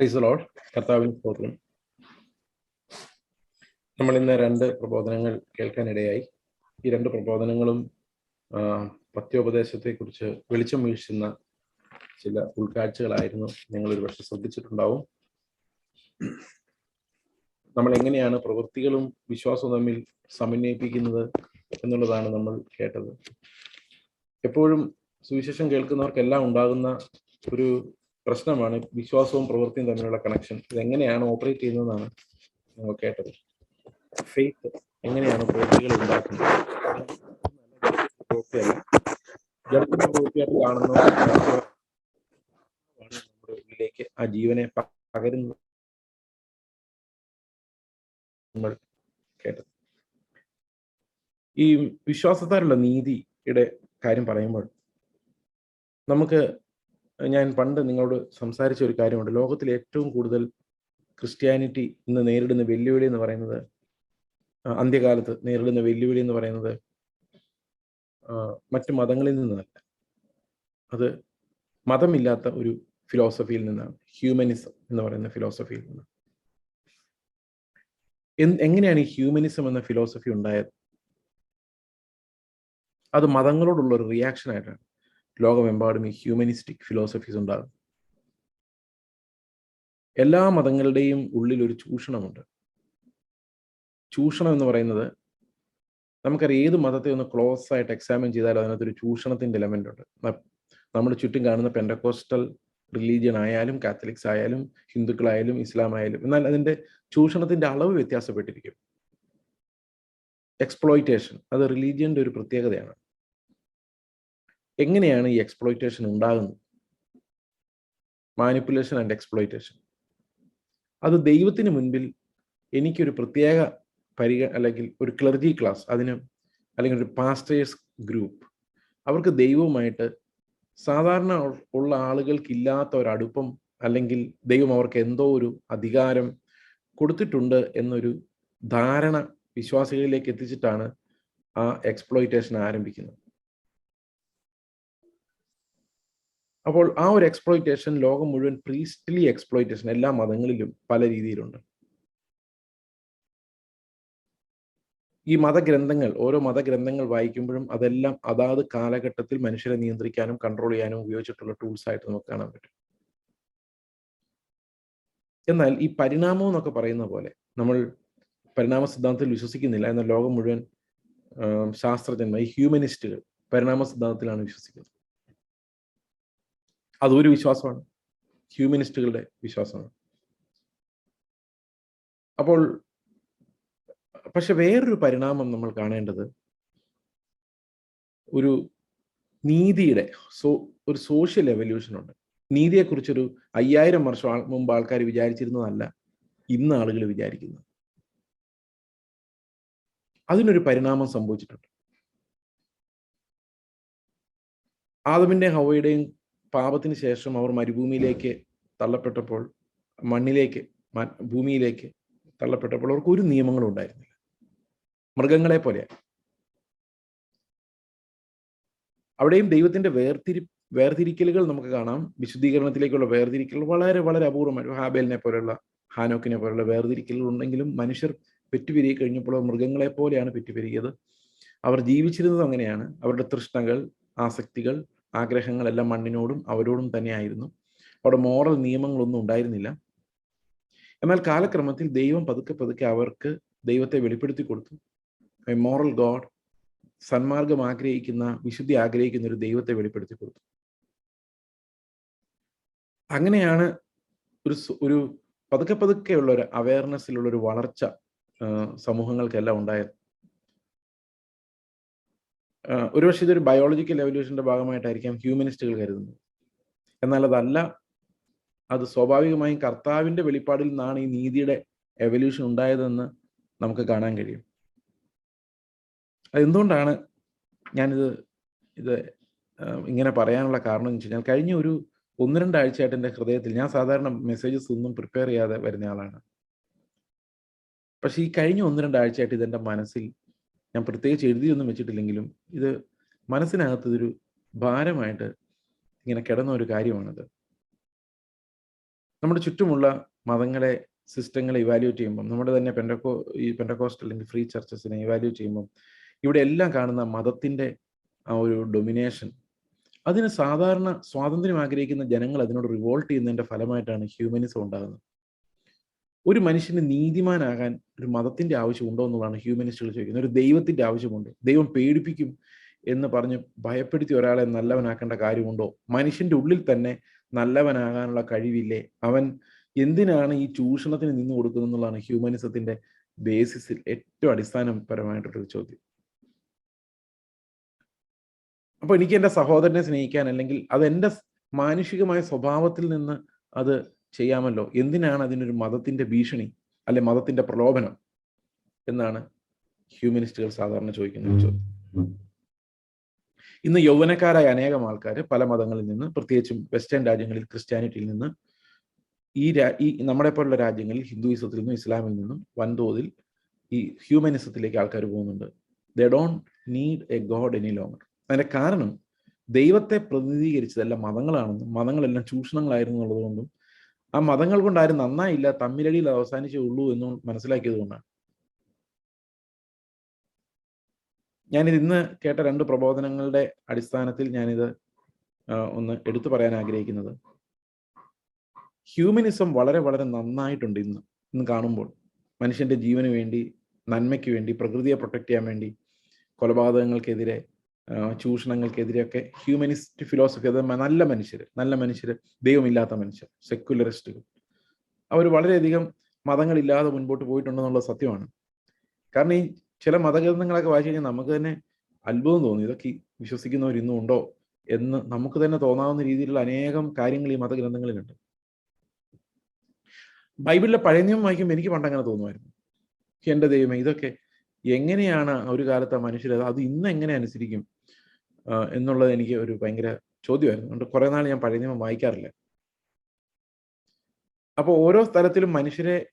Load സ്തോത്രം. നമ്മൾ ഇന്ന് രണ്ട് പ്രബോധനങ്ങൾ കേൾക്കാനിടയായി. ഈ രണ്ട് പ്രബോധനങ്ങളും പത്യോപദേശത്തെ കുറിച്ച് വെളിച്ചം വീഴ്ചുന്ന ചില ഉൾക്കാഴ്ചകളായിരുന്നു. നിങ്ങൾ ഒരു പക്ഷെ ശ്രദ്ധിച്ചിട്ടുണ്ടാവും. നമ്മൾ എങ്ങനെയാണ് പ്രവൃത്തികളും വിശ്വാസവും തമ്മിൽ സമന്വയിപ്പിക്കുന്നത് എന്നുള്ളതാണ് നമ്മൾ കേട്ടത്. എപ്പോഴും സുവിശേഷം കേൾക്കുന്നവർക്കെല്ലാം ഉണ്ടാകുന്ന ഒരു പ്രശ്നമാണ്. വിശ്വാസവും പ്രവൃത്തിയും തമ്മിലുള്ള കണക്ഷൻ ഇതെങ്ങനെയാണ് ഓപ്പറേറ്റ് ചെയ്യുന്നതെന്നാണ് നമ്മൾ കേട്ടത്. ഫെയ്ത്ത് എങ്ങനെയാണ് പ്രവൃത്തികൾ ഉണ്ടാക്കുന്നത്? നമ്മുടെ ഉള്ളിലേക്ക് ആ ജീവനെ പകരുന്നു. നമ്മൾ കേട്ടത്. ഈ വിശ്വാസത്താലുള്ള നീതിയുടെ കാര്യം പറയുമ്പോൾ നമുക്ക് ഞാൻ പണ്ട് നിങ്ങളോട് സംസാരിച്ച ഒരു കാര്യമുണ്ട്. ലോകത്തിൽ ഏറ്റവും കൂടുതൽ ക്രിസ്ത്യാനിറ്റി ഇന്ന് നേരിടുന്ന വെല്ലുവിളി എന്ന് പറയുന്നത് അന്ത്യകാലത്ത് നേരിടുന്ന വെല്ലുവിളി എന്ന് പറയുന്നത് മറ്റു മതങ്ങളിൽ നിന്നല്ല. അത് മതമില്ലാത്ത ഒരു ഫിലോസഫിയിൽ നിന്നാണ്. ഹ്യൂമനിസം എന്ന് പറയുന്ന ഫിലോസഫിയിൽ നിന്ന് എങ്ങനെയാണ് ഈ ഹ്യൂമനിസം എന്ന ഫിലോസഫി ഉണ്ടായത്? അത് മതങ്ങളോടുള്ള ഒരു റിയാക്ഷൻ ആയിട്ടാണ്. ലോകമെമ്പാടും ഈ ഹ്യൂമനിസ്റ്റിക് ഫിലോസഫീസ് ഉണ്ടാകും. എല്ലാ മതങ്ങളുടെയും ഉള്ളിൽ ഒരു ചൂഷണമുണ്ട്. ചൂഷണം എന്ന് പറയുന്നത് നമുക്കറിയാം ഏത് മതത്തെ ഒന്ന് ക്ലോസ് ആയിട്ട് എക്സാമിൻ ചെയ്താലും അതിനകത്തൊരു ചൂഷണത്തിന്റെ എലമെന്റ് ഉണ്ട്. നമ്മൾ ചുറ്റും കാണുന്ന പെൻഡക്കോസ്റ്റൽ റിലീജിയൻ ആയാലും കാത്തലിക്സ് ആയാലും ഹിന്ദുക്കളായാലും ഇസ്ലാം ആയാലും എന്നാൽ അതിന്റെ ചൂഷണത്തിന്റെ അളവ് വ്യത്യാസപ്പെട്ടിരിക്കും. എക്സ്പ്ലോയിറ്റേഷൻ അത് റിലീജിയന്റെ ഒരു പ്രത്യേകതയാണ്. എങ്ങനെയാണ് ഈ എക്സ്പ്ലോയിറ്റേഷൻ ഉണ്ടാകുന്നത്? മാനിപ്പുലേഷൻ ആൻഡ് എക്സ്പ്ലോയിറ്റേഷൻ അത് ദൈവത്തിന് മുൻപിൽ എനിക്കൊരു പ്രത്യേക പരിഗ അല്ലെങ്കിൽ ഒരു ക്ലർജി ക്ലാസ് അതിന് അല്ലെങ്കിൽ ഒരു പാസ്റ്റേഴ്സ് ഗ്രൂപ്പ് അവർക്ക് ദൈവവുമായിട്ട് സാധാരണ ഉള്ള ആളുകൾക്കില്ലാത്ത ഒരടുപ്പം അല്ലെങ്കിൽ ദൈവം അവർക്ക് എന്തോ ഒരു അധികാരം കൊടുത്തിട്ടുണ്ട് എന്നൊരു ധാരണ വിശ്വാസികളിലേക്ക് എത്തിച്ചിട്ടാണ് ആ എക്സ്പ്ലോയിറ്റേഷൻ ആരംഭിക്കുന്നത്. അപ്പോൾ ആ ഒരു എക്സ്പ്ലോയിറ്റേഷൻ ലോകം മുഴുവൻ പ്രീസ്റ്റ്ലി എക്സ്പ്ലോയിറ്റേഷൻ എല്ലാ മതങ്ങളിലും പല രീതിയിലുണ്ട്. ഈ മതഗ്രന്ഥങ്ങൾ ഓരോ മതഗ്രന്ഥങ്ങൾ വായിക്കുമ്പോഴും അതെല്ലാം അതാത് കാലഘട്ടത്തിൽ മനുഷ്യരെ നിയന്ത്രിക്കാനും കൺട്രോൾ ചെയ്യാനും ഉപയോഗിച്ചിട്ടുള്ള ടൂൾസ് ആയിട്ട് നമുക്ക് കാണാൻ പറ്റും. എന്നാൽ ഈ പരിണാമം എന്നൊക്കെ പറയുന്ന പോലെ നമ്മൾ പരിണാമ സിദ്ധാന്തത്തിൽ വിശ്വസിക്കുന്നില്ല എന്നാൽ ലോകം മുഴുവൻ ശാസ്ത്രജ്ഞന്മാർ ഹ്യൂമനിസ്റ്റുകൾ പരിണാമ സിദ്ധാന്തത്തിലാണ് വിശ്വസിക്കുന്നത്. അതൊരു വിശ്വാസമാണ്. ഹ്യൂമനിസ്റ്റുകളുടെ വിശ്വാസമാണ്. അപ്പോൾ പക്ഷെ വേറൊരു പരിണാമം നമ്മൾ കാണേണ്ടത് ഒരു നീതിയുടെ സോ ഒരു സോഷ്യൽ എവല്യൂഷൻ ഉണ്ട്. നീതിയെക്കുറിച്ചൊരു അയ്യായിരം വർഷം മുമ്പ് ആൾക്കാർ വിചാരിച്ചിരുന്നതല്ല ഇന്ന് ആളുകൾ വിചാരിക്കുന്നത്. അതിനൊരു പരിണാമം സംഭവിച്ചിട്ടുണ്ട്. ആദമിന്റെ ഹവയുടെയും പാപത്തിന് ശേഷം അവർ മരുഭൂമിയിലേക്ക് തള്ളപ്പെട്ടപ്പോൾ മണ്ണിലേക്ക് ഭൂമിയിലേക്ക് തള്ളപ്പെട്ടപ്പോൾ അവർക്ക് ഒരു നിയമങ്ങളും ഉണ്ടായിരുന്നില്ല. മൃഗങ്ങളെ പോലെ. അവിടെയും ദൈവത്തിന്റെ വേർതിരി വേർതിരിക്കലുകൾ നമുക്ക് കാണാം. വിശുദ്ധീകരണത്തിലേക്കുള്ള വേർതിരിക്കൽ വളരെ വളരെ അപൂർവമായിട്ട് ഹാബേലിനെ പോലെയുള്ള ഹാനോക്കിനെ പോലെയുള്ള വേർതിരിക്കലുകൾ ഉണ്ടെങ്കിലും മനുഷ്യർ പെറ്റുപെരുകി കഴിഞ്ഞപ്പോൾ മൃഗങ്ങളെ പോലെയാണ് പെറ്റുപെരുകിയത്. അവർ ജീവിച്ചിരുന്നത് അങ്ങനെയാണ്. അവരുടെ തൃഷ്ണകൾ ആസക്തികൾ ആഗ്രഹങ്ങളെല്ലാം മണ്ണിനോടും അവരോടും തന്നെയായിരുന്നു. അവിടെ മോറൽ നിയമങ്ങളൊന്നും ഉണ്ടായിരുന്നില്ല. എന്നാൽ കാലക്രമത്തിൽ ദൈവം പതുക്കെ പതുക്കെ അവർക്ക് ദൈവത്തെ വെളിപ്പെടുത്തി കൊടുത്തു. മോറൽ ഗോഡ് സന്മാർഗം ആഗ്രഹിക്കുന്ന വിശുദ്ധി ആഗ്രഹിക്കുന്ന ഒരു ദൈവത്തെ വെളിപ്പെടുത്തി കൊടുത്തു. അങ്ങനെയാണ് ഒരു ഒരു പതുക്കെ പതുക്കെയുള്ള ഒരു അവയർനെസ്സിലുള്ള ഒരു വളർച്ച സമൂഹങ്ങൾക്കെല്ലാം ഉണ്ടായത്. ഒരുപക്ഷെ ഇതൊരു ബയോളജിക്കൽ എവല്യൂഷന്റെ ഭാഗമായിട്ടായിരിക്കാം ഹ്യൂമനിസ്റ്റുകൾ കരുതുന്നത്. എന്നാൽ അതല്ല അത് സ്വാഭാവികമായും കർത്താവിന്റെ വെളിപ്പാടിൽ നിന്നാണ് ഈ നീതിയുടെ എവല്യൂഷൻ ഉണ്ടായതെന്ന് നമുക്ക് കാണാൻ കഴിയും. അതെന്തുകൊണ്ടാണ് ഞാനിത് ഇത് ഇങ്ങനെ പറയാനുള്ള കാരണം എന്ന് വെച്ച് കഴിഞ്ഞാൽ കഴിഞ്ഞ ഒരു ഒന്ന് രണ്ടാഴ്ചയായിട്ട് എന്റെ ഹൃദയത്തിൽ ഞാൻ സാധാരണ മെസ്സേജസ് ഒന്നും പ്രിപ്പയർ ചെയ്യാതെ വരുന്ന ആളാണ്. പക്ഷേ ഈ കഴിഞ്ഞ ഒന്ന് രണ്ടാഴ്ചയായിട്ട് ഇതെന്റെ മനസ്സിൽ ഞാൻ പ്രത്യേകിച്ച് എഴുതിയൊന്നും വെച്ചിട്ടില്ലെങ്കിലും ഇത് മനസ്സിനകത്തൊരു ഭാരമായിട്ട് ഇങ്ങനെ കിടന്ന ഒരു കാര്യമാണിത്. നമ്മുടെ ചുറ്റുമുള്ള മതങ്ങളെ സിസ്റ്റങ്ങളെ ഇവാലുവേറ്റ് ചെയ്യുമ്പോൾ നമ്മുടെ തന്നെ പെൻഡക്കോ ഈ പെൻഡക്കോസ്റ്റ് അല്ലെങ്കിൽ ഫ്രീ ചർച്ചസിനെ ഇവാലുവേറ്റ് ചെയ്യുമ്പോൾ ഇവിടെ എല്ലാം കാണുന്ന മതത്തിന്റെ ആ ഒരു ഡൊമിനേഷൻ അതിന് സാധാരണ സ്വാതന്ത്ര്യം ആഗ്രഹിക്കുന്ന ജനങ്ങൾ അതിനോട് റിവോൾട്ട് ചെയ്യുന്നതിന്റെ ഫലമായിട്ടാണ് ഹ്യൂമനിസം ഉണ്ടാകുന്നത്. ഒരു മനുഷ്യന് നീതിമാനാകാൻ ഒരു മതത്തിന്റെ ആവശ്യമുണ്ടോ എന്നുള്ളതാണ് ഹ്യൂമനിസ്റ്റുകൾ ചോദിക്കുന്നത്. ഒരു ദൈവത്തിന്റെ ആവശ്യമുണ്ട്. ദൈവം പേടിപ്പിക്കും എന്ന് പറഞ്ഞ് ഭയപ്പെടുത്തി ഒരാളെ നല്ലവനാക്കേണ്ട കാര്യമുണ്ടോ? മനുഷ്യന്റെ ഉള്ളിൽ തന്നെ നല്ലവനാകാനുള്ള കഴിവില്ലേ? അവൻ എന്തിനാണ് ഈ ചൂഷണത്തിന് നിന്ന് കൊടുക്കുന്നത് എന്നുള്ളതാണ് ഹ്യൂമനിസത്തിന്റെ ബേസിസിൽ ഏറ്റവും അടിസ്ഥാനപരമായിട്ടുള്ളൊരു ചോദ്യം. അപ്പൊ എനിക്ക് എന്റെ സഹോദരനെ സ്നേഹിക്കാൻ അല്ലെങ്കിൽ അത് എന്റെ മാനുഷികമായ സ്വഭാവത്തിൽ നിന്ന് അത് ചെയ്യാമല്ലോ? എന്തിനാണ് അതിനൊരു മതത്തിന്റെ ഭീഷണി അല്ലെ മതത്തിന്റെ പ്രലോഭനം എന്നാണ് ഹ്യൂമനിസ്റ്റുകൾ സാധാരണ ചോദിക്കുന്ന ചോദ്യം. ഇന്ന് യൗവനക്കാരായ അനേകം ആൾക്കാർ പല മതങ്ങളിൽ നിന്ന് പ്രത്യേകിച്ചും വെസ്റ്റേൺ രാജ്യങ്ങളിൽ ക്രിസ്ത്യാനിറ്റിയിൽ നിന്ന് ഈ ഈ നമ്മുടെ പോലുള്ള രാജ്യങ്ങളിൽ ഹിന്ദുയിസത്തിൽ നിന്നും ഇസ്ലാമിൽ നിന്നും വൻതോതിൽ ഈ ഹ്യൂമനിസത്തിലേക്ക് ആൾക്കാർ പോകുന്നുണ്ട്. They don't need a god any longer അതിന്റെ കാരണം ദൈവത്തെ പ്രതിനിധീകരിച്ചതല്ല മതങ്ങളാണെന്നും മതങ്ങളെല്ലാം ചൂഷണങ്ങളായിരുന്നു എന്നുള്ളതുകൊണ്ടും ആ മതങ്ങൾ കൊണ്ട് ആരും നന്നായില്ല തമ്മിലടിയിൽ അവസാനിച്ചേ ഉള്ളൂ എന്ന് മനസ്സിലാക്കിയത് കൊണ്ടാണ്. ഞാനിത് ഇന്ന് കേട്ട രണ്ട് പ്രബോധനങ്ങളുടെ അടിസ്ഥാനത്തിൽ ഞാനിത് ഒന്ന് എടുത്തു പറയാൻ ആഗ്രഹിക്കുന്നത്. ഹ്യൂമനിസം വളരെ വളരെ നന്നായിട്ടുണ്ട് ഇന്ന് ഇന്ന് കാണുമ്പോൾ. മനുഷ്യന്റെ ജീവന് വേണ്ടി നന്മയ്ക്ക് വേണ്ടി പ്രകൃതിയെ പ്രൊട്ടക്ട് ചെയ്യാൻ വേണ്ടി കൊലപാതകങ്ങൾക്കെതിരെ ചൂഷണങ്ങൾക്കെതിരെയൊക്കെ ഹ്യൂമനിസ്റ്റ് ഫിലോസഫി അത് നല്ല മനുഷ്യർ നല്ല മനുഷ്യർ ദൈവമില്ലാത്ത മനുഷ്യർ സെക്യുലറിസ്റ്റുകൾ അവർ വളരെയധികം മതങ്ങളില്ലാതെ മുൻപോട്ട് പോയിട്ടുണ്ടെന്നുള്ള സത്യമാണ്. കാരണം ഈ ചില മതഗ്രന്ഥങ്ങളൊക്കെ വായിച്ചു കഴിഞ്ഞാൽ നമുക്ക് തന്നെ അത്ഭുതം തോന്നി ഇതൊക്കെ വിശ്വസിക്കുന്നവർ ഇന്നും ഉണ്ടോ എന്ന് നമുക്ക് തന്നെ തോന്നാവുന്ന രീതിയിലുള്ള അനേകം കാര്യങ്ങൾ ഈ മതഗ്രന്ഥങ്ങളിലുണ്ട്. ബൈബിളിലെ പഴയ നിയമം വായിക്കുമ്പോൾ എനിക്ക് പണ്ടങ്ങനെ തോന്നുമായിരുന്നു. എന്റെ ദൈവമേ ഇതൊക്കെ എങ്ങനെയാണ് ഒരു കാലത്ത് മനുഷ്യർ അത് ഇന്ന് എങ്ങനെ അനുസരിക്കും? എന്നുള്ളത് എനിക്ക് ഒരു ഭയങ്കര ചോദ്യമായിരുന്നു. അതുകൊണ്ട് കുറെ നാൾ ഞാൻ പഴയ നിയമം വായിക്കാറില്ല. അപ്പോൾ ഓരോ സ്ഥലത്തിലും മനുഷ്യരെ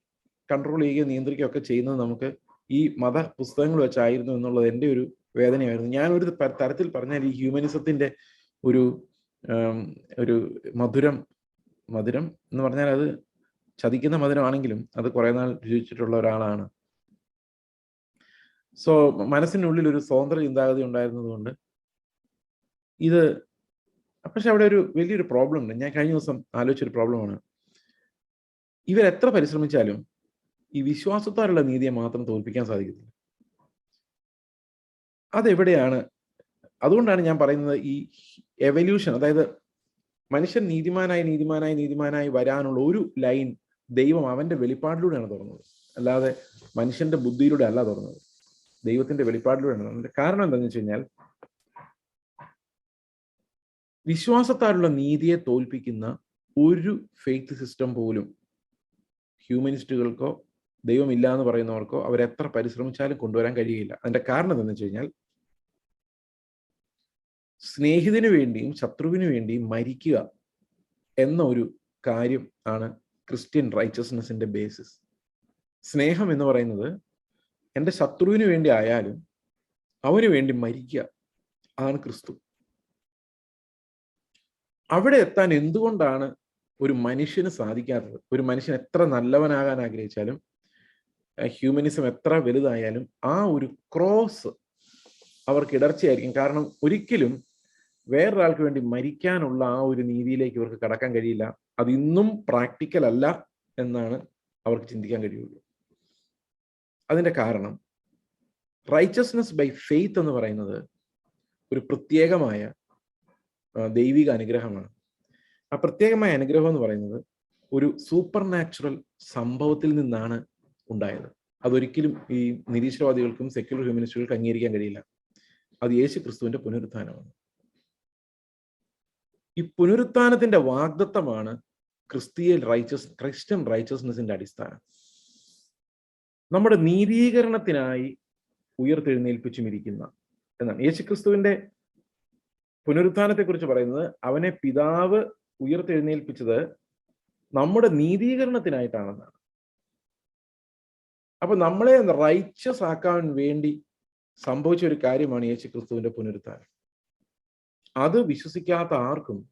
കൺട്രോൾ ചെയ്യുകയും നിയന്ത്രിക്കുകയും ഒക്കെ ചെയ്യുന്നത് നമുക്ക് ഈ മത പുസ്തകങ്ങൾ വെച്ചായിരുന്നു എന്നുള്ളത് എന്റെ ഒരു വേദനയായിരുന്നു. ഞാൻ ഒരു തരത്തിൽ പറഞ്ഞാൽ ഈ ഹ്യൂമനിസത്തിന്റെ ഒരു ഒരു മധുരം മധുരം എന്ന് പറഞ്ഞാൽ അത് ചതിക്കുന്ന മധുരമാണെങ്കിലും അത് കുറെ നാൾ രുചിച്ചിട്ടുള്ള ഒരാളാണ്. സോ മനസ്സിനുള്ളിൽ ഒരു സ്വതന്ത്ര ചിന്താഗതി ഉണ്ടായിരുന്നത് കൊണ്ട് ഇത് പക്ഷെ അവിടെ ഒരു വലിയൊരു പ്രോബ്ലം ഉണ്ട്. ഞാൻ കഴിഞ്ഞ ദിവസം ആലോചിച്ചൊരു പ്രോബ്ലമാണ് ഇവരെത്ര പരിശ്രമിച്ചാലും ഈ വിശ്വാസത്താലുള്ള നീതിയെ മാത്രം തോൽപ്പിക്കാൻ സാധിക്കത്തില്ല. അതെവിടെയാണ്? അതുകൊണ്ടാണ് ഞാൻ പറയുന്നത് ഈ എവല്യൂഷൻ അതായത് മനുഷ്യൻ നീതിമാനായി നീതിമാനായി നീതിമാനായി വരാനുള്ള ഒരു ലൈൻ ദൈവം അവന്റെ വെളിപ്പാടിലൂടെയാണ് തുറന്നത്. അല്ലാതെ മനുഷ്യന്റെ ബുദ്ധിയിലൂടെ അല്ല തുറന്നത്. ദൈവത്തിന്റെ വെളിപ്പാടിലൂടെയാണ് കാരണം എന്താണെന്ന് വെച്ച് കഴിഞ്ഞാൽ വിശ്വാസത്താലുള്ള നീതിയെ തോൽപ്പിക്കുന്ന ഒരു ഫെയ്ത്ത് സിസ്റ്റം പോലും ഹ്യൂമനിസ്റ്റുകൾക്കോ ദൈവമില്ല എന്ന് പറയുന്നവർക്കോ അവരെത്ര പരിശ്രമിച്ചാലും കൊണ്ടുവരാൻ കഴിയില്ല. അതിന്റെ കാരണം എന്താണെന്ന് വെച്ച് കഴിഞ്ഞാൽ സ്നേഹിതന് വേണ്ടിയും ശത്രുവിന് വേണ്ടിയും മരിക്കുക എന്ന ഒരു കാര്യം ആണ് ക്രിസ്ത്യൻ റൈച്ചസ്നെസിന്റെ ബേസിസ് സ്നേഹം എന്ന് പറയുന്നത് എന്റെ ശത്രുവിന് വേണ്ടി ആയാലും അവന് വേണ്ടി മരിക്കുക അതാണ് ക്രിസ്തു. അവിടെ എത്താൻ എന്തുകൊണ്ടാണ് ഒരു മനുഷ്യന് സാധിക്കാത്തത്? ഒരു മനുഷ്യൻ എത്ര നല്ലവനാകാൻ ആഗ്രഹിച്ചാലും ഹ്യൂമനിസം എത്ര വലുതായാലും ആ ഒരു ക്രോസ് അവർക്ക് ഇടർച്ചയായിരിക്കും. കാരണം ഒരിക്കലും വേറൊരാൾക്ക് വേണ്ടി മരിക്കാനുള്ള ആ ഒരു നീതിയിലേക്ക് ഇവർക്ക് കടക്കാൻ കഴിയില്ല. അത് ഇന്നും പ്രാക്ടിക്കൽ അല്ല എന്നാണ് അവർക്ക് ചിന്തിക്കാൻ കഴിയുള്ളൂ. അതിന്റെ കാരണം റൈച്ചസ്നെസ് ബൈ ഫെയ്ത്ത് എന്ന് പറയുന്നത് ഒരു പ്രത്യേകമായ ദൈവിക അനുഗ്രഹമാണ്. ആ പ്രത്യേകമായ അനുഗ്രഹം എന്ന് പറയുന്നത് ഒരു സൂപ്പർ നാച്ചുറൽ സംഭവത്തിൽ നിന്നാണ് ഉണ്ടായത്. അതൊരിക്കലും ഈ നിരീശ്വരവാദികൾക്കും സെക്യുലർ ഹ്യൂമനിസ്റ്റുകൾക്ക് അംഗീകരിക്കാൻ കഴിയില്ല. അത് യേശു ക്രിസ്തുവിന്റെ പുനരുത്ഥാനമാണ്. ഈ പുനരുത്ഥാനത്തിന്റെ വാഗ്ദത്തമാണ് ക്രിസ്തീയ റൈച്ചസ് ക്രിസ്ത്യൻ റൈച്ചസ്നെസിന്റെ അടിസ്ഥാനം. നമ്മുടെ നീതീകരണത്തിനായി ഉയർത്തെഴുന്നേൽപ്പിച്ചുമിരിക്കുന്ന എന്നാണ്. യേശുക്രിസ്തുവിന്റെ പുനരുത്ഥാനത്തെ കുറിച്ച് പറയുന്നത് അവനെ പിതാവ് ഉയർത്തെഴുന്നേൽപ്പിച്ചത് നമ്മുടെ നീതീകരണത്തിനായിട്ടാണെന്നാണ്. അപ്പൊ നമ്മളെ റൈച്ചസ് ആക്കാൻ വേണ്ടി സംഭവിച്ച ഒരു കാര്യമാണ് യേശു ക്രിസ്തുവിന്റെ പുനരുത്ഥാനം. അത് വിശ്വസിക്കാത്ത ആർക്കും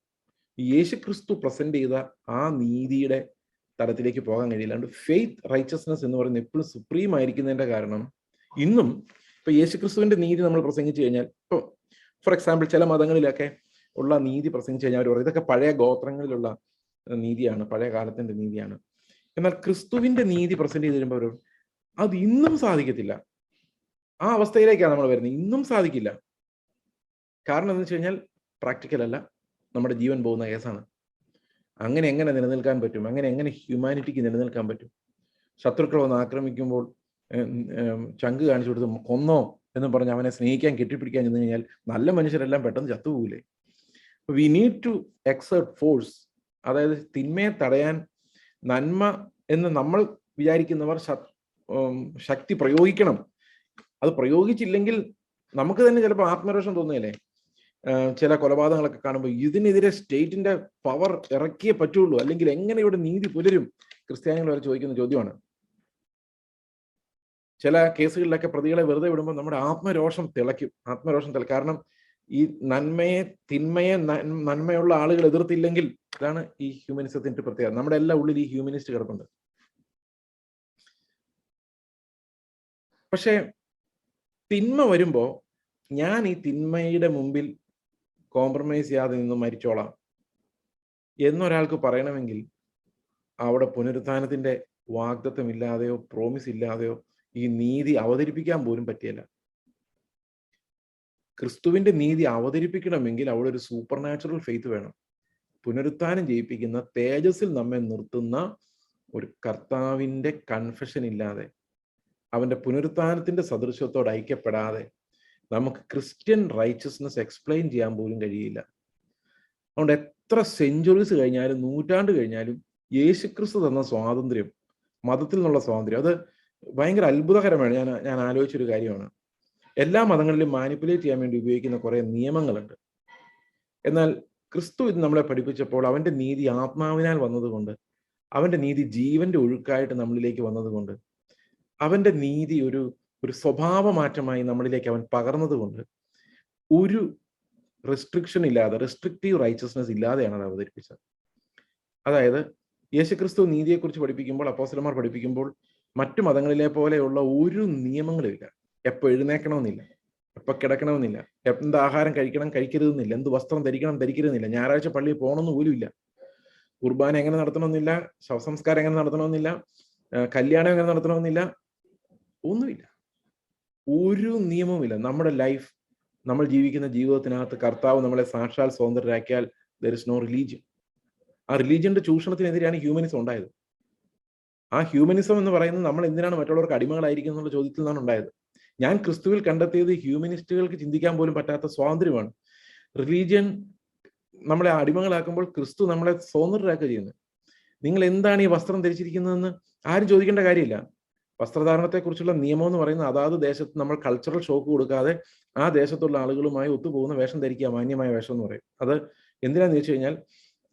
യേശു ക്രിസ്തു പ്രസന്റ് ചെയ്ത ആ നീതിയുടെ തലത്തിലേക്ക് പോകാൻ കഴിയില്ല. അതുകൊണ്ട് ഫെയ്ത്ത് റൈച്ചസ്നെസ് എന്ന് പറയുന്നത് എപ്പോഴും സുപ്രീം ആയിരിക്കുന്നതിന്റെ കാരണം ഇന്നും ഇപ്പൊ യേശു ക്രിസ്തുവിന്റെ നീതി നമ്മൾ പ്രസംഗിച്ചു കഴിഞ്ഞാൽ ഇപ്പൊ ഫോർ എക്സാമ്പിൾ ചില മതങ്ങളിലൊക്കെ ഉള്ള നീതി പ്രസംഗിച്ചു കഴിഞ്ഞാൽ അവർ പറയും ഇതൊക്കെ പഴയ ഗോത്രങ്ങളിലുള്ള നീതിയാണ് പഴയ കാലത്തിന്റെ നീതിയാണ്. എന്നാൽ ക്രിസ്തുവിന്റെ നീതി പ്രസന്റ് ചെയ്ത് വരുമ്പോൾ അത് ഇന്നും സാധിക്കത്തില്ല. ആ അവസ്ഥയിലേക്കാണ് നമ്മൾ വരുന്നത്. ഇന്നും സാധിക്കില്ല. കാരണം എന്ന് വെച്ച് കഴിഞ്ഞാൽ പ്രാക്ടിക്കൽ അല്ല. നമ്മുടെ ജീവൻ പോകുന്ന കേസാണ് അങ്ങനെ എങ്ങനെ നിലനിൽക്കാൻ പറ്റും? അങ്ങനെ എങ്ങനെ ഹ്യൂമാനിറ്റിക്ക് നിലനിൽക്കാൻ പറ്റും? ശത്രുക്കൾ വന്ന് ആക്രമിക്കുമ്പോൾ ചങ്ക് കാണിച്ചു കൊടുത്ത് കൊന്നോ? എന്ന് പറഞ്ഞ് അവനെ സ്നേഹിക്കാൻ കെട്ടിപ്പിടിക്കാൻ ചെന്ന് കഴിഞ്ഞാൽ നല്ല മനുഷ്യരെല്ലാം പെട്ടെന്ന് ചത്തുപോകില്ലേ we need to exert force അതായത് തിന്മയെ തടയാൻ നന്മ എന്ന് നമ്മൾ വിചാരിക്കുന്നവർ ശക്തി പ്രയോഗിക്കണം. അത് പ്രയോഗിച്ചില്ലെങ്കിൽ നമുക്ക് തന്നെ ചിലപ്പോൾ ആത്മരോഷം തോന്നുകയല്ലേ? ചില കൊലപാതകങ്ങളൊക്കെ കാണുമ്പോൾ ഇതിനെതിരെ സ്റ്റേറ്റിന്റെ പവർ ഇറക്കിയേ പറ്റുള്ളൂ. അല്ലെങ്കിൽ എങ്ങനെ ഇവിടെ നീതി പുലരും? ക്രിസ്ത്യാനികൾ വരെ ചോദിക്കുന്ന ചോദ്യമാണ്. ചില കേസുകളിലൊക്കെ പ്രതികളെ വെറുതെ വിടുമ്പോൾ നമ്മുടെ ആത്മരോഷം തിളയ്ക്കും ആത്മരോഷം തിള കാരണം ഈ നന്മയെ തിന്മയെ നന്മയുള്ള ആളുകൾ എതിർത്തില്ലെങ്കിൽ ഇതാണ് ഈ ഹ്യൂമനിസത്തിന്റെ പ്രത്യേകത. നമ്മുടെ എല്ലാ ഉള്ളിൽ ഈ ഹ്യൂമനിസ്റ്റ് കിടപ്പുണ്ട്. പക്ഷേ തിന്മ വരുമ്പോൾ ഞാൻ ഈ തിന്മയുടെ മുമ്പിൽ കോംപ്രമൈസ് ചെയ്യാതെ നിന്ന് മരിച്ചോളാം എന്നൊരാൾക്ക് പറയണമെങ്കിൽ അവിടെ പുനരുത്ഥാനത്തിന്റെ വാഗ്ദത്വം ഇല്ലാതെയോ പ്രോമിസ് ഇല്ലാതെയോ ഈ നീതി അവതരിപ്പിക്കാൻ പോലും പറ്റിയല്ല. ക്രിസ്തുവിന്റെ നീതി അവതരിപ്പിക്കണമെങ്കിൽ അവിടെ ഒരു സൂപ്പർ നാച്ചുറൽ ഫെയ്ത്ത് വേണം. പുനരുത്ഥാനം ജയിപ്പിക്കുന്ന തേജസ്സിൽ നമ്മെ നിർത്തുന്ന ഒരു കർത്താവിന്റെ കൺഫഷൻ ഇല്ലാതെ അവന്റെ പുനരുത്ഥാനത്തിന്റെ സദൃശ്യത്തോട് ഐക്യപ്പെടാതെ നമുക്ക് ക്രിസ്ത്യൻ റൈച്ചസ്നെസ് എക്സ്പ്ലെയിൻ ചെയ്യാൻ പോലും കഴിയില്ല. അതുകൊണ്ട് എത്ര സെഞ്ചുറീസ് കഴിഞ്ഞാലും നൂറ്റാണ്ട് കഴിഞ്ഞാലും യേശുക്രിസ്തു തന്ന സ്വാതന്ത്ര്യം മതത്തിൽ നിന്നുള്ള സ്വാതന്ത്ര്യം അത് ഭയങ്കര അത്ഭുതകരമാണ്. ഞാൻ ഞാൻ ആലോചിച്ചൊരു കാര്യമാണ്. എല്ലാ മതങ്ങളിലും മാനിപ്പുലേറ്റ് ചെയ്യാൻ വേണ്ടി ഉപയോഗിക്കുന്ന കുറേ നിയമങ്ങളുണ്ട്. എന്നാൽ ക്രിസ്തു ഇത് നമ്മളെ പഠിപ്പിച്ചപ്പോൾ അവന്റെ നീതി ആത്മാവിനാൽ വന്നതുകൊണ്ട് അവന്റെ നീതി ജീവന്റെ ഒഴുക്കായിട്ട് നമ്മളിലേക്ക് വന്നതുകൊണ്ട് അവന്റെ നീതി ഒരു ഒരു സ്വഭാവ മാറ്റമായി നമ്മളിലേക്ക് അവൻ പകർന്നതുകൊണ്ട് ഒരു റെസ്ട്രിക്ഷൻ ഇല്ലാതെ റെസ്ട്രിക്റ്റീവ് റൈച്ചസ്നെസ് ഇല്ലാതെയാണ് അത് അവതരിപ്പിച്ചത്. അതായത് യേശുക്രിസ്തു നീതിയെക്കുറിച്ച് പഠിപ്പിക്കുമ്പോൾ അപ്പോസലമാർ പഠിപ്പിക്കുമ്പോൾ മറ്റു മതങ്ങളിലെ പോലെയുള്ള ഒരു നിയമങ്ങളില്ല ഇല്ല. എപ്പോ എഴുന്നേക്കണമെന്നില്ല. എപ്പൊ കിടക്കണമെന്നില്ല. എന്ത് ആഹാരം കഴിക്കണം കഴിക്കരുതെന്നില്ല. എന്ത് വസ്ത്രം ധരിക്കണം ധരിക്കരുതെന്നില്ല. ഞായറാഴ്ച പള്ളിയിൽ പോകണമെന്ന് പോലും ഇല്ല. കുർബാന എങ്ങനെ നടത്തണമെന്നില്ല. ശവസംസ്കാരം എങ്ങനെ നടത്തണമെന്നില്ല. കല്യാണം എങ്ങനെ നടത്തണമെന്നില്ല. ഒന്നുമില്ല. ഒരു നിയമവുമില്ല. നമ്മുടെ ലൈഫ് നമ്മൾ ജീവിക്കുന്ന ജീവിതത്തിനകത്ത് കർത്താവ് നമ്മളെ സാക്ഷാൽ സ്വതന്ത്രരാക്കിയാൽ ദർ ഇസ് നോ റിലീജിയൻ ആ റിലീജിയന്റെ ചൂഷണത്തിനെതിരെയാണ് ഹ്യൂമനിസം ഉണ്ടായത്. ആ ഹ്യൂമനിസം എന്ന് പറയുന്നത് നമ്മൾ എന്തിനാണ് മറ്റുള്ളവർക്ക് അടിമകളായിരിക്കും എന്നുള്ള ചോദ്യത്തിൽ നിന്നാണ് ഉണ്ടായത്. ഞാൻ ക്രിസ്തുവിൽ കണ്ടെത്തിയത് ഹ്യൂമനിസ്റ്റുകൾക്ക് ചിന്തിക്കാൻ പോലും പറ്റാത്ത സ്വാതന്ത്ര്യമാണ്. റിലീജിയൻ നമ്മളെ അടിമകളാക്കുമ്പോൾ ക്രിസ്തു നമ്മളെ സ്വതന്ത്രരാക്കുക ചെയ്യുന്നത്. നിങ്ങൾ എന്താണ് ഈ വസ്ത്രം ധരിച്ചിരിക്കുന്നതെന്ന് ആരും ചോദിക്കേണ്ട കാര്യമില്ല. വസ്ത്രധാരണത്തെക്കുറിച്ചുള്ള നിയമം എന്ന് പറയുന്നത് അതാത് ദേശത്ത് നമ്മൾ കൾച്ചറൽ ഷോക്ക് കൊടുക്കാതെ ആ ദേശത്തുള്ള ആളുകളുമായി ഒത്തുപോകുന്ന വേഷം ധരിക്കുക മാന്യമായ വേഷം എന്ന് പറയും. അത് എന്തിനാന്ന് ചോദിച്ചു കഴിഞ്ഞാൽ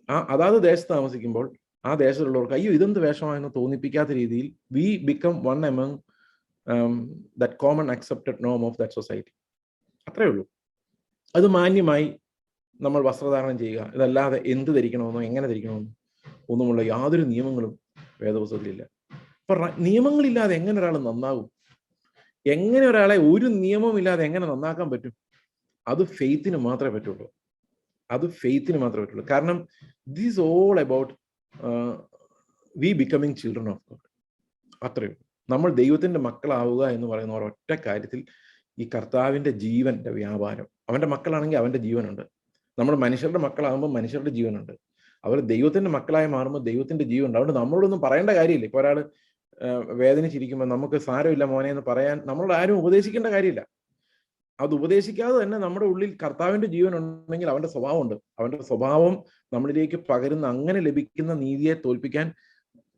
ആ അതാത് ദേശത്ത് താമസിക്കുമ്പോൾ ആ ദേശത്തുള്ളവർക്ക് അയ്യോ ഇതെന്ത് വേഷമാണെന്ന് തോന്നിപ്പിക്കാത്ത രീതിയിൽ we become one among that common accepted Noam of that society അത്രേ ഉള്ളൂ. അത് മാന്യമായി നമ്മൾ വസ്ത്രധാരണം ചെയ്യുക. ഇതല്ലാതെ എന്ത് ധരിക്കണമെന്നോ എങ്ങനെ ധരിക്കണമെന്നോ ഒന്നുമുള്ള യാതൊരു നിയമങ്ങളും വേദപുസ്തകത്തിലില്ല. അപ്പൊ നിയമങ്ങളില്ലാതെ എങ്ങനെ ഒരാൾ നന്നാകും എങ്ങനെ ഒരാളെ ഒരു നിയമവും ഇല്ലാതെ എങ്ങനെ നന്നാക്കാൻ പറ്റും? അത് ഫെയ്ത്തിന് മാത്രമേ പറ്റുള്ളൂ. അത് ഫെയ്ത്തിന് മാത്രമേ പറ്റുള്ളൂ. കാരണം this all about we becoming children of God അത്രയും നമ്മൾ ദൈവത്തിന്റെ മക്കളാവുക എന്ന് പറയുന്ന ഒരൊറ്റ കാര്യത്തിൽ ഈ കർത്താവിന്റെ ജീവന്റെ വ്യാപാരം അവന്റെ മക്കളാണെങ്കിൽ അവന്റെ ജീവനുണ്ട്. നമ്മൾ മനുഷ്യരുടെ മക്കളാകുമ്പോൾ മനുഷ്യരുടെ ജീവനുണ്ട്. അവർ ദൈവത്തിന്റെ മക്കളായി മാറുമ്പോൾ ദൈവത്തിന്റെ ജീവനുണ്ട്. അതുകൊണ്ട് നമ്മളോടൊന്നും പറയേണ്ട കാര്യമില്ല. ഇപ്പോൾ ഒരാൾ വേദനിച്ചിരിക്കുമ്പോൾ നമുക്ക് സാരമില്ല മോനെ എന്ന് പറയാൻ നമ്മളോട് ആരും ഉപദേശിക്കേണ്ട കാര്യമില്ല. അത് ഉപദേശിക്കാതെ തന്നെ നമ്മുടെ ഉള്ളിൽ കർത്താവിന്റെ ജീവൻ ഉണ്ടെങ്കിൽ അവന്റെ സ്വഭാവമുണ്ട്. അവന്റെ സ്വഭാവം നമ്മളിലേക്ക് പകരുന്ന അങ്ങനെ ലഭിക്കുന്ന നീതിയെ തോൽപ്പിക്കാൻ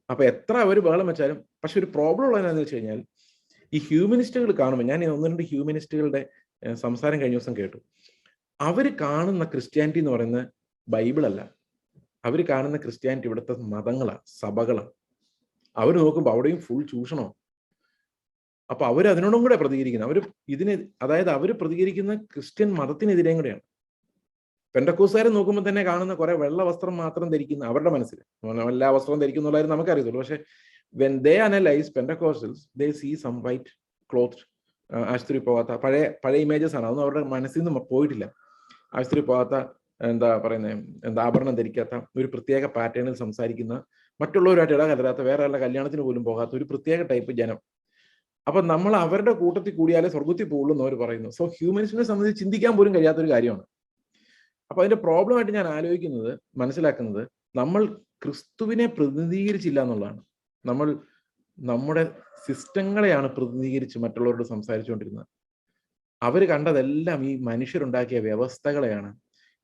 അപ്പൊ എത്ര അവർ ബഹളം വെച്ചാലും പക്ഷെ ഒരു പ്രോബ്ലം ഉള്ളത് എന്താണെന്ന് വെച്ച് കഴിഞ്ഞാൽ ഈ ഹ്യൂമനിസ്റ്റുകൾ കാണുമ്പോൾ ഞാൻ ഒന്ന് രണ്ട് ഹ്യൂമനിസ്റ്റുകളുടെ സംസാരം കഴിഞ്ഞ ദിവസം കേട്ടു. അവർ കാണുന്ന ക്രിസ്ത്യാനിറ്റി എന്ന് പറയുന്നത് ബൈബിളല്ല അവർ കാണുന്ന ക്രിസ്ത്യാനിറ്റി ഇവിടുത്തെ മതങ്ങളാണ് സഭകളാണ് അവർ നോക്കുമ്പോൾ അവിടെയും ഫുൾ ചൂഷണോ അപ്പൊ അവർ അതിനോടും കൂടെ പ്രതികരിക്കുന്നത് അവർ ഇതിന് അതായത് അവർ പ്രതികരിക്കുന്ന ക്രിസ്ത്യൻ മതത്തിനെതിരെയും കൂടെയാണ്. പെൻഡക്കൂസുകാരെ നോക്കുമ്പോൾ തന്നെ കാണുന്ന കുറെ വെള്ള വസ്ത്രം മാത്രം ധരിക്കുന്ന അവരുടെ മനസ്സിൽ എല്ലാ വസ്ത്രവും ധരിക്കുന്നുള്ളവരും നമുക്കറിയത്തുള്ളൂ. പക്ഷെ when they analyse Pentecostals they see some white cloth ആശുപത്രി പോകാത്ത പഴയ പഴയ ഇമേജസ് ആണ്. അതൊന്നും അവരുടെ മനസ്സിൽ നിന്ന് പോയിട്ടില്ല. ആശുപത്രി പോകാത്ത എന്താ പറയുന്നത് എന്താ ആഭരണം ധരിക്കാത്ത ഒരു പ്രത്യേക പാറ്റേണിൽ സംസാരിക്കുന്ന മറ്റുള്ളവരുമായിട്ട് ഇടകലരാത്ത വേറെ ആളുടെ കല്യാണത്തിന് പോലും പോകാത്ത ഒരു പ്രത്യേക ടൈപ്പ് ജനം അപ്പൊ നമ്മൾ അവരുടെ കൂട്ടത്തിൽ കൂടിയാലേ സ്വർഗത്തിൽ പോകുള്ളൂ എന്ന് അവർ പറയുന്നു. സോ ഹ്യൂമൻസിനെ സംബന്ധിച്ച് ചിന്തിക്കാൻ പോലും കഴിയാത്ത ഒരു കാര്യമാണ്. അപ്പൊ അതിന്റെ പ്രോബ്ലം ആയിട്ട് ഞാൻ ആലോചിക്കുന്നത് മനസ്സിലാക്കുന്നത് നമ്മൾ ക്രിസ്തുവിനെ പ്രതിനിധീകരിച്ചില്ല എന്നുള്ളതാണ്. നമ്മൾ നമ്മുടെ സിസ്റ്റങ്ങളെയാണ് പ്രതിനിധീകരിച്ച് മറ്റുള്ളവരോട് സംസാരിച്ചുകൊണ്ടിരുന്നത്. അവർ കണ്ടതെല്ലാം ഈ മനുഷ്യരുണ്ടാക്കിയ വ്യവസ്ഥകളെയാണ്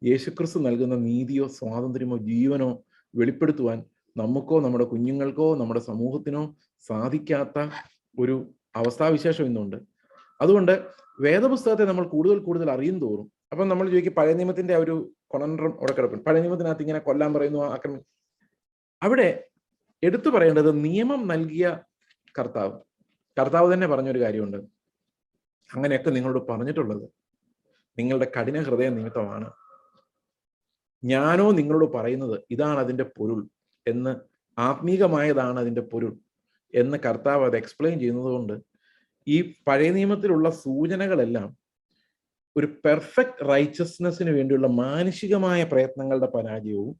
യേശുക്രിസ്തു നൽകുന്ന നീതിയോ സ്വാതന്ത്ര്യമോ ജീവനോ വെളിപ്പെടുത്തുവാൻ നമുക്കോ നമ്മുടെ കുഞ്ഞുങ്ങൾക്കോ നമ്മുടെ സമൂഹത്തിനോ സാധിക്കാത്ത ഒരു അവസ്ഥാവിശേഷം ഇന്നുണ്ട്. അതുകൊണ്ട് വേദപുസ്തകത്തെ നമ്മൾ കൂടുതൽ കൂടുതൽ അറിയും തോറും അപ്പം നമ്മൾ ചോദിക്കും പഴയ നിയമത്തിന്റെ ആ ഒരു കൊണൻഡ്രം അവിടെ കിടക്കും പഴയ നിയമത്തിനകത്ത് ഇങ്ങനെ കൊല്ലാൻ പറയുന്നു ആക്രമി അവിടെ എടുത്തു പറയേണ്ടത് നിയമം നൽകിയ കർത്താവ്. കർത്താവ് തന്നെ പറഞ്ഞൊരു കാര്യമുണ്ട്. അങ്ങനെയൊക്കെ നിങ്ങളോട് പറഞ്ഞിട്ടുള്ളത് നിങ്ങളുടെ കഠിന ഹൃദയ നിമിത്തമാണ്. ഞാനോ നിങ്ങളോട് പറയുന്നത് ഇതാണ് അതിന്റെ പൊരുൾ എന്ന് ആത്മീകമായതാണ് അതിന്റെ പൊരുൾ. എന്ന് കർത്താവ് അത് എക്സ്പ്ലെയിൻ ചെയ്യുന്നതുകൊണ്ട് ഈ പഴയ നിയമത്തിലുള്ള സൂചനകളെല്ലാം ഒരു പെർഫെക്റ്റ് റൈച്ചസ്നെസ്സിന് വേണ്ടിയുള്ള മാനുഷികമായ പ്രയത്നങ്ങളുടെ പരാജയവും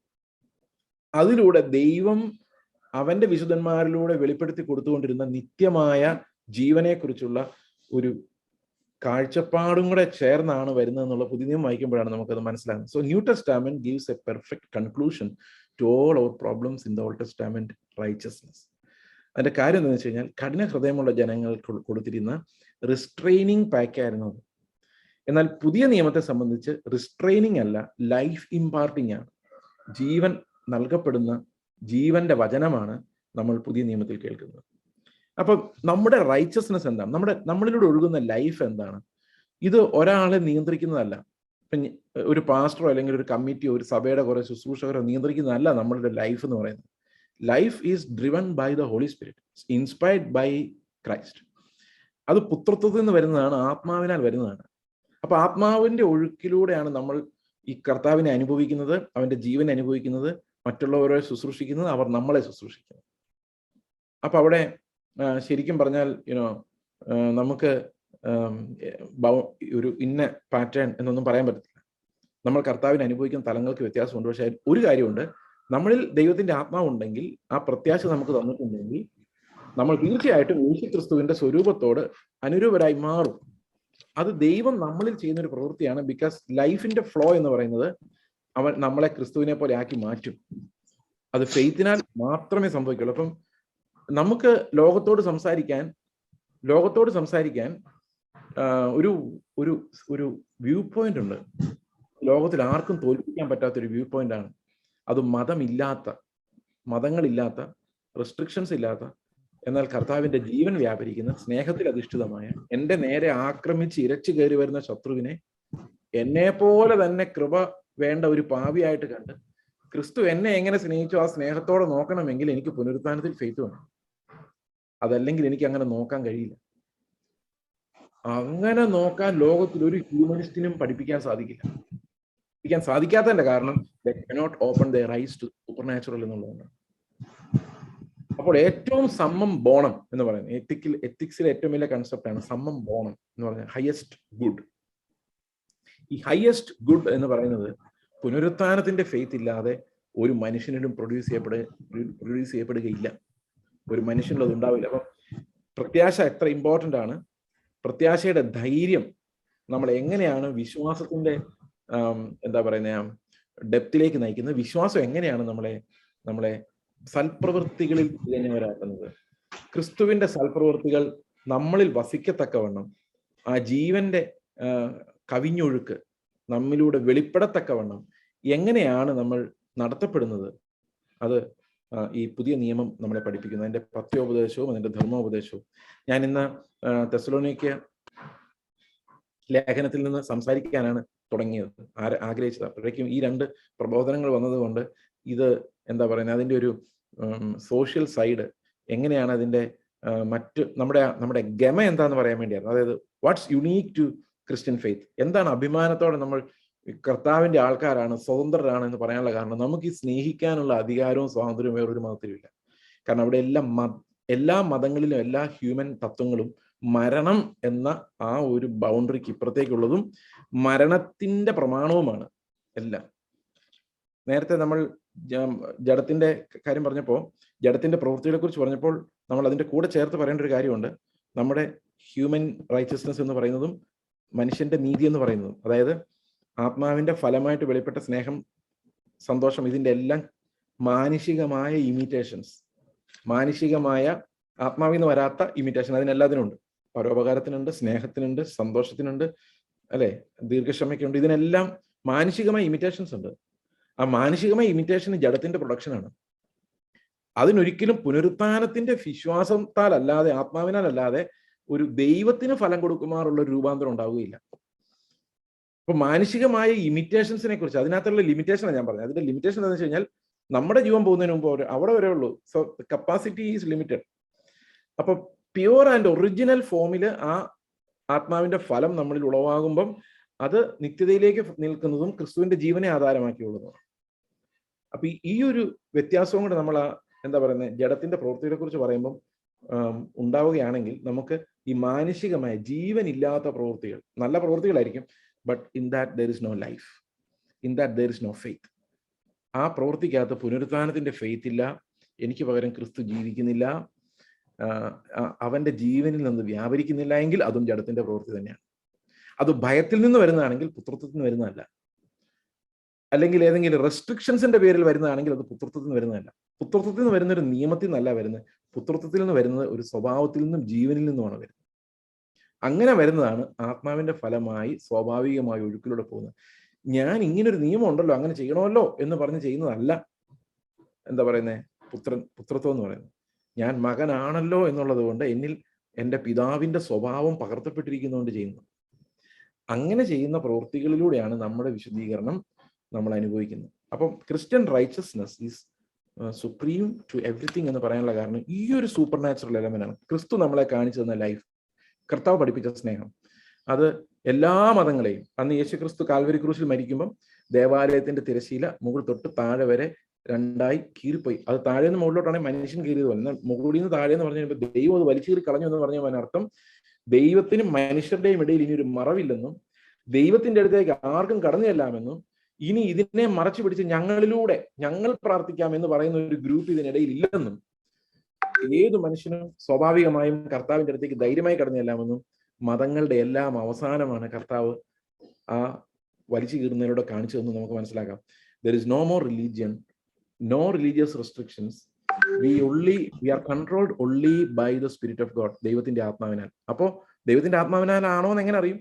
അതിലൂടെ ദൈവം അവന്റെ വിശുദ്ധന്മാരിലൂടെ വെളിപ്പെടുത്തി കൊടുത്തുകൊണ്ടിരുന്ന നിത്യമായ ജീവനെക്കുറിച്ചുള്ള ഒരു കാഴ്ചപ്പാടും കൂടെ ചേർന്നാണ് വരുന്നത് എന്നുള്ള പുതിയ വായിക്കുമ്പോഴാണ് നമുക്കത് മനസ്സിലാകുന്നത്. So New Testament gives a perfect conclusion to all our problems in the Old Testament righteousness അതിന്റെ കാര്യം എന്താണെന്ന് വെച്ച് കഴിഞ്ഞാൽ കഠിന ഹൃദയമുള്ള ജനങ്ങൾക്ക് കൊടുത്തിരുന്ന റിസ്ട്രെയിനിങ് പാക്കായിരുന്നു അത്. എന്നാൽ പുതിയ നിയമത്തെ സംബന്ധിച്ച് റിസ്ട്രെയിനിങ് അല്ല ലൈഫ് ഇമ്പാർട്ടിങ് ആണ്. ജീവൻ നൽകപ്പെടുന്ന ജീവന്റെ വചനമാണ് നമ്മൾ പുതിയ നിയമത്തിൽ കേൾക്കുന്നത്. അപ്പം നമ്മുടെ റൈച്ചസ്നെസ് എന്താണ്? നമ്മുടെ നമ്മളിലൂടെ ഒഴുകുന്ന ലൈഫ് എന്താണ്? ഇത് ഒരാളെ നിയന്ത്രിക്കുന്നതല്ല. ഇപ്പം ഒരു പാസ്റ്ററോ അല്ലെങ്കിൽ ഒരു കമ്മിറ്റിയോ ഒരു സഭയുടെ കുറെ ശുശ്രൂഷകരോ നിയന്ത്രിക്കുന്നതല്ല നമ്മളുടെ ലൈഫ് എന്ന് പറയുന്നത്. Life is driven by the Holy Spirit inspired by Christ അത് പുത്രത്വത്തിൽ നിന്ന് വരുന്നതാണ് ആത്മാവിനാൽ വരുന്നതാണ്. അപ്പൊ ആത്മാവിന്റെ ഒഴുക്കിലൂടെയാണ് നമ്മൾ ഈ കർത്താവിനെ അനുഭവിക്കുന്നത് അവന്റെ ജീവൻ അനുഭവിക്കുന്നത് മറ്റുള്ളവരെ ശുശ്രൂഷിക്കുന്നത് അവർ നമ്മളെ ശുശ്രൂഷിക്കുന്നത്. അപ്പൊ അവിടെ ശരിക്കും പറഞ്ഞാൽ യുനോ നമുക്ക് ഒരു ഇന്ന പാറ്റേൺ എന്നൊന്നും പറയാൻ പറ്റത്തില്ല. നമ്മൾ കർത്താവിനെ അനുഭവിക്കുന്ന തലങ്ങൾക്ക് വ്യത്യാസമുണ്ട്. പക്ഷേ ഒരു കാര്യമുണ്ട്. നമ്മളിൽ ദൈവത്തിന്റെ ആത്മാവുണ്ടെങ്കിൽ ആ പ്രത്യാശ നമുക്ക് തന്നിട്ടുണ്ടെങ്കിൽ നമ്മൾ തീർച്ചയായിട്ടും യേശു ക്രിസ്തുവിന്റെ സ്വരൂപത്തോട് അനുരൂപരായി മാറും. അത് ദൈവം നമ്മളിൽ ചെയ്യുന്ന ഒരു പ്രവൃത്തിയാണ് ബിക്കോസ് ലൈഫിന്റെ ഫ്ലോ എന്ന് പറയുന്നത് അവൻ നമ്മളെ ക്രിസ്തുവിനെ പോലെ ആക്കി മാറ്റും. അത് ഫെയ്ത്തിനാൽ മാത്രമേ സംഭവിക്കുള്ളൂ. അപ്പം നമുക്ക് ലോകത്തോട് സംസാരിക്കാൻ ലോകത്തോട് സംസാരിക്കാൻ ഒരു ഒരു ഒരു വ്യൂ പോയിന്റ് ഉണ്ട്. ലോകത്തിൽ ആർക്കും തോൽപ്പിക്കാൻ പറ്റാത്ത ഒരു വ്യൂ പോയിന്റ് ആണ്. അത് മതമില്ലാത്ത മതങ്ങളില്ലാത്ത റെസ്ട്രിക്ഷൻസ് ഇല്ലാത്ത എന്നാൽ കർത്താവിന്റെ ജീവൻ വ്യാപരിക്കുന്ന സ്നേഹത്തിൽ അധിഷ്ഠിതമായ എന്റെ നേരെ ആക്രമിച്ച് ഇരച്ചു കയറി വരുന്ന ശത്രുവിനെ എന്നെ പോലെ തന്നെ കൃപ വേണ്ട ഒരു പാവിയായിട്ട് കണ്ട് ക്രിസ്തു എന്നെ എങ്ങനെ സ്നേഹിച്ചു ആ സ്നേഹത്തോടെ നോക്കണമെങ്കിൽ എനിക്ക് പുനരുത്ഥാനത്തിൽ ഫെയ്ത്ത് വേണം. അതല്ലെങ്കിൽ എനിക്ക് അങ്ങനെ നോക്കാൻ കഴിയില്ല. അങ്ങനെ നോക്കാൻ ലോകത്തിൽ ഒരു ഹ്യൂമനിസ്റ്റിനും പഠിപ്പിക്കാൻ സാധിക്കില്ല. പഠിപ്പിക്കാൻ സാധിക്കാത്തതിന്റെ കാരണം not open the rise to supernatural എന്നുള്ളതാണ് അപ്പോൾ ഏറ്റവും സമ്മം ബോണം എന്ന് പറയുന്നത് എത്തിക്കിൽ എത്തിക്സിലെ ഏറ്റവും വലിയ കൺസെപ്റ്റ് ആണ് സമ്മം ബോണം എന്ന് പറയുന്നത് ഹയസ്റ്റ് ഗുഡ് ഈ ഹയസ്റ്റ് ഗുഡ് എന്ന് പറയുന്നത് പുനരുത്ഥാനത്തിന്റെ ഫെയ്ത്ത് ഇല്ലാതെ ഒരു മനുഷ്യനിലും പ്രൊഡ്യൂസ് ചെയ്യപ്പെടുക പ്രൊഡ്യൂസ് ചെയ്യപ്പെടുകയില്ല. ഒരു മനുഷ്യനിൽ അത് ഉണ്ടാവില്ല. അപ്പം പ്രത്യാശ എത്ര ഇമ്പോർട്ടന്റ് ആണ്? പ്രത്യാശയുടെ ധൈര്യം നമ്മൾ എങ്ങനെയാണ് വിശ്വാസത്തിന്റെ എന്താ പറയുന്ന ഡെപ്തിലേക്ക് നയിക്കുന്നത് വിശ്വാസം എങ്ങനെയാണ് നമ്മളെ നമ്മളെ സൽപ്രവൃത്തികളിൽ തികഞ്ഞവരാക്കുന്നത് ക്രിസ്തുവിന്റെ സൽപ്രവൃത്തികൾ നമ്മളിൽ വസിക്കത്തക്കവണ്ണം ആ ജീവന്റെ കവിഞ്ഞൊഴുക്ക് നമ്മിലൂടെ വെളിപ്പെടത്തക്കവണ്ണം എങ്ങനെയാണ് നമ്മൾ നടത്തപ്പെടുന്നത്? അത് ഈ പുതിയ നിയമം നമ്മളെ പഠിപ്പിക്കുന്നു. അതിന്റെ പത്യോപദേശവും അതിന്റെ ധർമ്മോപദേശവും. ഞാൻ ഇന്ന് തെസലോണിക്ക് ലേഖനത്തിൽ നിന്ന് സംസാരിക്കാനാണ് തുടങ്ങിയത്. ആഗ്രഹിച്ചത്. അപ്പോഴേക്കും ഈ രണ്ട് പ്രബോധനങ്ങൾ വന്നതുകൊണ്ട് ഇത് എന്താ പറയുന്നത് അതിന്റെ ഒരു സോഷ്യൽ സൈഡ് എങ്ങനെയാണ് അതിന്റെ മറ്റ് നമ്മുടെ നമ്മുടെ ഗമ എന്താന്ന് പറയാൻ വേണ്ടിയായിരുന്നു. അതായത് what's unique to Christian faith എന്താണ് അഭിമാനത്തോടെ നമ്മൾ കർത്താവിന്റെ ആൾക്കാരാണ് സ്വതന്ത്രരാണ് എന്ന് പറയാനുള്ള കാരണം? നമുക്ക് ഈ സ്നേഹിക്കാനുള്ള അധികാരവും സ്വാതന്ത്ര്യവും വേറൊരു മതത്തിലുമില്ല. കാരണം അവിടെ എല്ലാ മ എല്ലാ മതങ്ങളിലും എല്ലാ ഹ്യൂമൻ തത്വങ്ങളും മരണം എന്ന ആ ഒരു ബൗണ്ടറിക്ക് ഇപ്പുറത്തേക്കുള്ളതും മരണത്തിന്റെ പ്രമാണവുമാണ് എല്ലാം. നേരത്തെ നമ്മൾ ജഡത്തിന്റെ കാര്യം പറഞ്ഞപ്പോൾ ജഡത്തിന്റെ പ്രവൃത്തികളെ കുറിച്ച് പറഞ്ഞപ്പോൾ നമ്മൾ അതിന്റെ കൂടെ ചേർത്ത് പറയേണ്ട ഒരു കാര്യമുണ്ട്. നമ്മുടെ ഹ്യൂമൻ റൈറ്റസ്നെസ് എന്ന് പറയുന്നതും മനുഷ്യന്റെ നീതി എന്ന് പറയുന്നതും. അതായത് ആത്മാവിന്റെ ഫലമായിട്ട് വെളിപ്പെട്ട സ്നേഹം സന്തോഷം ഇതിന്റെ എല്ലാം മാനുഷികമായ ഇമിറ്റേഷൻസ് മാനുഷികമായ ആത്മാവിൽ നിന്ന് വരാത്ത ഇമിറ്റേഷൻ അതിനെല്ലാത്തിനും ഉണ്ട് പരോപകാരത്തിനുണ്ട് സ്നേഹത്തിനുണ്ട് സന്തോഷത്തിനുണ്ട് അല്ലെ? ദീർഘക്ഷമയ്ക്കുണ്ട്. ഇതിനെല്ലാം മാനുഷികമായ ഇമിറ്റേഷൻസ് ഉണ്ട്. ആ മാനുഷികമായ ഇമിറ്റേഷൻ ജഡത്തിന്റെ പ്രൊഡക്ഷനാണ് അതിനൊരിക്കലും പുനരുത്ഥാനത്തിന്റെ വിശ്വാസത്താൽ അല്ലാതെ ആത്മാവിനാൽ അല്ലാതെ ഒരു ദൈവത്തിന് ഫലം കൊടുക്കുമാറുള്ള ഒരു രൂപാന്തരം ഉണ്ടാവുകയില്ല. അപ്പൊ മാനുഷികമായ ഇമിറ്റേഷൻസിനെ കുറിച്ച് അതിനകത്തുള്ള ലിമിറ്റേഷനാണ് ഞാൻ പറഞ്ഞത്. അതിന്റെ ലിമിറ്റേഷൻ എന്താണെന്ന് വെച്ച് കഴിഞ്ഞാൽ നമ്മുടെ ജീവൻ പോകുന്നതിന് മുമ്പ് അവിടെ വരെ ഉള്ളൂ. സോ കപ്പാസിറ്റി ഈസ് ലിമിറ്റഡ് അപ്പൊ പ്യുവർ ആൻഡ് ഒറിജിനൽ ഫോമിൽ ആ ആത്മാവിന്റെ ഫലം നമ്മളിൽ ഉളവാകുമ്പം അത് നിത്യതയിലേക്ക് നിൽക്കുന്നതും ക്രിസ്തുവിന്റെ ജീവനെ ആധാരമാക്കിയുള്ളതുമാണ്. അപ്പൊ ഈ ഒരു വ്യത്യാസവും കൂടെ നമ്മൾ ആ എന്താ പറയുന്നത് ജഡത്തിന്റെ പ്രവൃത്തിയെ കുറിച്ച് പറയുമ്പം ഉണ്ടാവുകയാണെങ്കിൽ നമുക്ക് ഈ മാനുഷികമായ ജീവനില്ലാത്ത പ്രവൃത്തികൾ നല്ല പ്രവൃത്തികളായിരിക്കും but in that there is no life in that there is no faith ആ പ്രവൃത്തിക്കകത്ത് പുനരുത്ഥാനത്തിന്റെ ഫെയ്ത്ത് ഇല്ല. എനിക്ക് പകരം ക്രിസ്തു ജീവിക്കുന്നില്ല. അവന്റെ ജീവനിൽ നിന്ന് വ്യാപരിക്കുന്നില്ല എങ്കിൽ അതും ജഡത്തിന്റെ പ്രവൃത്തി തന്നെയാണ്. അത് ഭയത്തിൽ നിന്ന് വരുന്നതാണെങ്കിൽ പുത്രത്വത്തിൽ നിന്ന് വരുന്നതല്ല. അല്ലെങ്കിൽ ഏതെങ്കിലും റെസ്ട്രിക്ഷൻസിന്റെ പേരിൽ വരുന്നതാണെങ്കിൽ അത് പുത്രത്വത്തിൽ നിന്ന് വരുന്നതല്ല. പുത്രത്വത്തിൽ നിന്ന് വരുന്ന ഒരു നിയമത്തിൽ നിന്നല്ല വരുന്നത്. പുത്രത്വത്തിൽ നിന്ന് വരുന്നത് ഒരു സ്വഭാവത്തിൽ നിന്നും ജീവനിൽ നിന്നുമാണ് വരുന്നത്. അങ്ങനെ വരുന്നതാണ് ആത്മാവിന്റെ ഫലമായി സ്വാഭാവികമായി ഒഴുക്കിലൂടെ പോകുന്നത്. ഞാൻ ഇങ്ങനൊരു നിയമം ഉണ്ടല്ലോ അങ്ങനെ ചെയ്യണമല്ലോ എന്ന് പറഞ്ഞ് ചെയ്യുന്നതല്ല. എന്താ പറയുന്നത് പുത്രൻ പുത്രത്വം എന്ന് പറയുന്നത്. ഞാൻ മകനാണല്ലോ എന്നുള്ളത് കൊണ്ട് എന്നിൽ എന്റെ പിതാവിന്റെ സ്വഭാവം പകർത്തപ്പെട്ടിരിക്കുന്നതുകൊണ്ട് ചെയ്യുന്നു. അങ്ങനെ ചെയ്യുന്ന പ്രവൃത്തികളിലൂടെയാണ് നമ്മുടെ വിശുദ്ധീകരണം നമ്മൾ അനുഭവിക്കുന്നത്. അപ്പം Christian righteousness is supreme to everything എന്ന് പറയാനുള്ള കാരണം ഈ ഒരു സൂപ്പർ നാച്ചുറൽ എലമെന്റ് ആണ്. ക്രിസ്തു നമ്മളെ കാണിച്ചു തന്ന ലൈഫ് കർത്താവ് പഠിപ്പിച്ച സ്നേഹം. അത് എല്ലാ മതങ്ങളെയും അന്ന് യേശു ക്രിസ്തു കാൽവരി ക്രൂശിൽ മരിക്കുമ്പം ദേവാലയത്തിന്റെ തിരശീല മുകൾ തൊട്ട് താഴെ വരെ രണ്ടായി കീറിപ്പോയി. അത് താഴെ നിന്ന് മുകളിലോട്ടാണെങ്കിൽ മനുഷ്യൻ കീറിയത് പോലെ. എന്നാൽ മുകളിൽ നിന്ന് താഴെ എന്ന് പറഞ്ഞു കഴിഞ്ഞാൽ ദൈവം അത് വലിച്ചീറി കളഞ്ഞു എന്ന് പറഞ്ഞു അതിനർത്ഥം ദൈവത്തിനും മനുഷ്യരുടെയും ഇടയിൽ ഇനി ഒരു മറവില്ലെന്നും ദൈവത്തിന്റെ അടുത്തേക്ക് ആർക്കും കടന്നു ചെല്ലാമെന്നും ഇനി ഇതിനെ മറച്ചു പിടിച്ച് ഞങ്ങളിലൂടെ ഞങ്ങൾ പ്രാർത്ഥിക്കാം എന്ന് പറയുന്ന ഒരു ഗ്രൂപ്പ് ഇതിനിടയിൽ ഇല്ലെന്നും ഏത് മനുഷ്യനും സ്വാഭാവികമായും കർത്താവിന്റെ അടുത്തേക്ക് ധൈര്യമായി കടന്നു ചെല്ലാമെന്നും മതങ്ങളുടെ എല്ലാം അവസാനമാണ് കർത്താവ് ആ വലിച്ചു കീറുന്നതിലൂടെ കാണിച്ചതെന്ന് നമുക്ക് മനസ്സിലാക്കാം. There is no more religion no religious restrictions we only we are controlled only by the Spirit of God ദൈവത്തിന്റെ ആത്മാവിനാൽ. അപ്പോ ദൈവത്തിന്റെ ആത്മാവിനാലാണോ എന്ന് എങ്ങനെ അറിയും?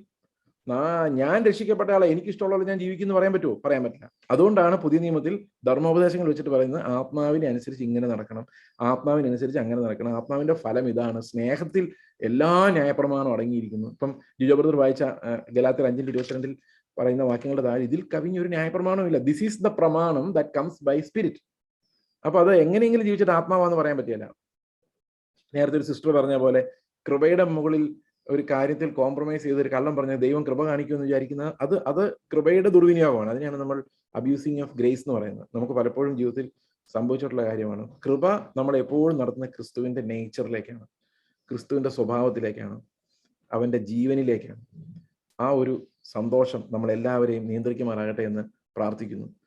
ഞാൻ രക്ഷിക്കപ്പെട്ട ആളെ എനിക്ക് ഇഷ്ടമുള്ള ഞാൻ ജീവിക്കുന്നു പറയാൻ പറ്റുമോ? പറയാൻ പറ്റില്ല. അതുകൊണ്ടാണ് പുതിയ നിയമത്തിൽ ധർമ്മോപദേശങ്ങൾ വെച്ചിട്ട് പറയുന്നത് ആത്മാവിനെ അനുസരിച്ച് ഇങ്ങനെ നടക്കണം ആത്മാവിനനുസരിച്ച് അങ്ങനെ നടക്കണം ആത്മാവിന്റെ ഫലം ഇതാണ് സ്നേഹത്തിൽ എല്ലാ ന്യായപ്രമാണവും അടങ്ങിയിരിക്കുന്നു. ഇപ്പം ജിജോ ബ്രദർ വായിച്ച ഗലാത്തിൽ അഞ്ചിന്റെ ഇരുപത്തിരണ്ടിൽ പറയുന്ന വാക്യങ്ങളുടെ താഴെ ഇതിൽ കവിഞ്ഞൊരു ന്യായപ്രമാണം ഇല്ല ദിസ് ഈസ് ദ പ്രമാണം ദാറ്റ് കംസ് ബൈ സ്പിരിറ്റ് അപ്പൊ അത് എങ്ങനെയെങ്കിലും ജീവിച്ചിട്ട് ആത്മാവാന്ന് പറയാൻ പറ്റിയല്ല. നേരത്തെ ഒരു സിസ്റ്റർ പറഞ്ഞ പോലെ കൃപയുടെ മുകളിൽ ഒരു കാര്യത്തിൽ കോംപ്രമൈസ് ചെയ്ത് ഒരു കള്ളം പറഞ്ഞ ദൈവം കൃപ കാണിക്കുമെന്ന് വിചാരിക്കുന്നത് അത് അത് കൃപയുടെ ദുർവിനിയോഗമാണ്. അതിനെയാണ് നമ്മൾ അബ്യൂസിങ് ഓഫ് ഗ്രേസ് എന്ന് പറയുന്നത്. നമുക്ക് പലപ്പോഴും ജീവിതത്തിൽ സംഭവിച്ചിട്ടുള്ള കാര്യമാണ്. കൃപ നമ്മൾ എപ്പോഴും നടത്തുന്ന ക്രിസ്തുവിന്റെ നേച്ചറിലേക്കാണ് ക്രിസ്തുവിന്റെ സ്വഭാവത്തിലേക്കാണ്. അവന്റെ ജീവനിലേക്കാണ്. ആ ഒരു സന്തോഷം നമ്മൾ എല്ലാവരെയും നിയന്ത്രിക്കുമാറാകട്ടെ എന്ന് പ്രാർത്ഥിക്കുന്നു.